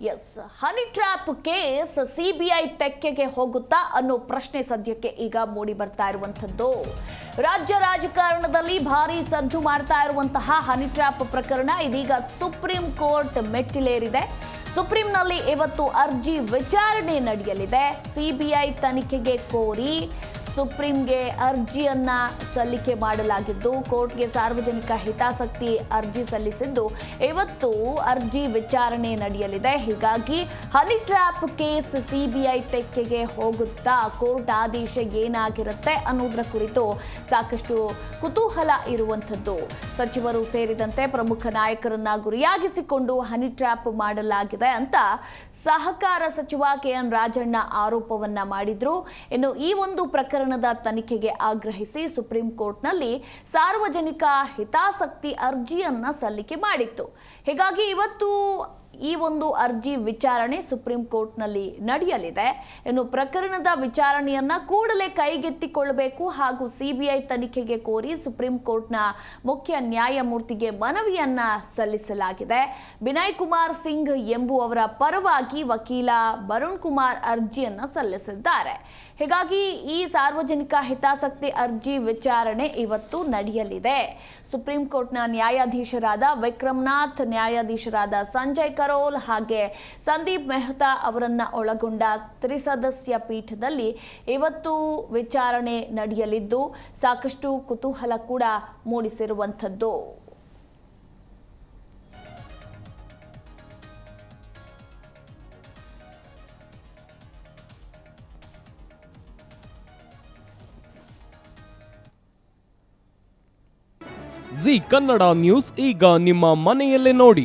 S honey trap case CBI ತೆಕ್ಕೆಗೆ ಹೋಗುತ್ತಾ ಅನ್ನೋ ಪ್ರಶ್ನೆ ಸದ್ಯಕ್ಕೆ ಈಗ ಮೂಡಿ ಬರ್ತಾ ಇರುವಂಥದ್ದು. ರಾಜ್ಯ ರಾಜಕಾರಣದಲ್ಲಿ ಭಾರಿ ಸದ್ದು ಮಾಡ್ತಾ ಇರುವಂತಹ ಹನಿ ಟ್ರ್ಯಾಪ್ ಪ್ರಕರಣ ಇದೀಗ ಸುಪ್ರೀಂ ಕೋರ್ಟ್ ಮೆಟ್ಟಿಲೇರಿದೆ. ಸುಪ್ರೀಂನಲ್ಲಿ ಇವತ್ತು ಅರ್ಜಿ ವಿಚಾರಣೆ ನಡೆಯಲಿದೆ. ಸಿಬಿಐ ತನಿಖೆಗೆ ಕೋರಿ ಸುಪ್ರೀಂಗೆ ಅರ್ಜಿಯನ್ನ ಸಲ್ಲಿಕೆ ಮಾಡಲಾಗಿದ್ದು, ಕೋರ್ಟ್ಗೆ ಸಾರ್ವಜನಿಕ ಹಿತಾಸಕ್ತಿ ಅರ್ಜಿ ಸಲ್ಲಿಸಿದ್ದು ಇವತ್ತು ಅರ್ಜಿ ವಿಚಾರಣೆ ನಡೆಯಲಿದೆ. ಹೀಗಾಗಿ ಹನಿ ಟ್ರ್ಯಾಪ್ ಕೇಸ್ ಸಿಬಿಐ ತೆಕ್ಕೆಗೆ ಹೋಗುತ್ತಾ ಕೋರ್ಟ್ ಆದೇಶ ಏನಾಗಿರುತ್ತೆ ಅನ್ನೋದರ ಕುರಿತು ಸಾಕಷ್ಟು ಕುತೂಹಲ ಇರುವಂಥದ್ದು. ಸಚಿವರು ಸೇರಿದಂತೆ ಪ್ರಮುಖ ನಾಯಕರನ್ನ ಗುರಿಯಾಗಿಸಿಕೊಂಡು ಹನಿ ಟ್ರ್ಯಾಪ್ ಮಾಡಲಾಗಿದೆ ಅಂತ ಸಹಕಾರ ಸಚಿವ ಕೆ ಎನ್ ರಾಜಣ್ಣ ಆರೋಪವನ್ನ ಮಾಡಿದ್ರು. ಇನ್ನು ಈ ಒಂದು ಪ್ರಕರಣದ ತನಿಖೆಗೆ ಆಗ್ರಹಿಸಿ ಸುಪ್ರೀಂ ಕೋರ್ಟ್ನಲ್ಲಿ ಸಾರ್ವಜನಿಕ ಹಿತಾಸಕ್ತಿ ಅರ್ಜಿಯನ್ನ ಸಲ್ಲಿಕೆ ಮಾಡಿತ್ತು. ಹೀಗಾಗಿ ಇವತ್ತು ಈ ಒಂದು ಅರ್ಜಿ ವಿಚಾರಣೆ ಸುಪ್ರೀಂ ಕೋರ್ಟ್ನಲ್ಲಿ ನಡೆಯಲಿದೆ. ಇನ್ನು ಪ್ರಕರಣದ ವಿಚಾರಣೆಯನ್ನ ಕೂಡಲೇ ಕೈಗೆತ್ತಿಕೊಳ್ಳಬೇಕು ಹಾಗೂ ಸಿಬಿಐ ತನಿಖೆಗೆ ಕೋರಿ ಸುಪ್ರೀಂ ಕೋರ್ಟ್ನ ಮುಖ್ಯ ನ್ಯಾಯಮೂರ್ತಿಗೆ ಮನವಿಯನ್ನ ಸಲ್ಲಿಸಲಾಗಿದೆ. ವಿನಯ್ ಕುಮಾರ್ ಸಿಂಗ್ ಎಂಬುವವರ ಪರವಾಗಿ ವಕೀಲ ವರುಣ್ ಕುಮಾರ್ ಅರ್ಜಿಯನ್ನ ಸಲ್ಲಿಸಿದ್ದಾರೆ. ಹೀಗಾಗಿ ಈ ಸಾರ್ವಜನಿಕ ಹಿತಾಸಕ್ತಿ ಅರ್ಜಿ ವಿಚಾರಣೆ ಇವತ್ತು ನಡೆಯಲಿದೆ. ಸುಪ್ರೀಂ ಕೋರ್ಟ್ನ ನ್ಯಾಯಾಧೀಶರಾದ ವಿಕ್ರಮ್ನಾಥ್, ನ್ಯಾಯಾಧೀಶರಾದ ಸಂಜಯ್ ಕರೋಲ್ ಹಾಗೆ ಸಂದೀಪ್ ಮೆಹ್ತಾ ಅವರನ್ನ ಒಳಗೊಂಡ ತ್ರಿಸದಸ್ಯ ಪೀಠದಲ್ಲಿ ಇವತ್ತು ವಿಚಾರಣೆ ನಡೆಯಲಿದ್ದು ಸಾಕಷ್ಟು ಕುತೂಹಲ ಕೂಡ ಮೂಡಿಸಿರುವಂಥದ್ದು. ಜಿ ಕನ್ನಡ ನ್ಯೂಸ್ ಈಗ ನಿಮ್ಮ ಮನೆಯಲ್ಲೇ ನೋಡಿ.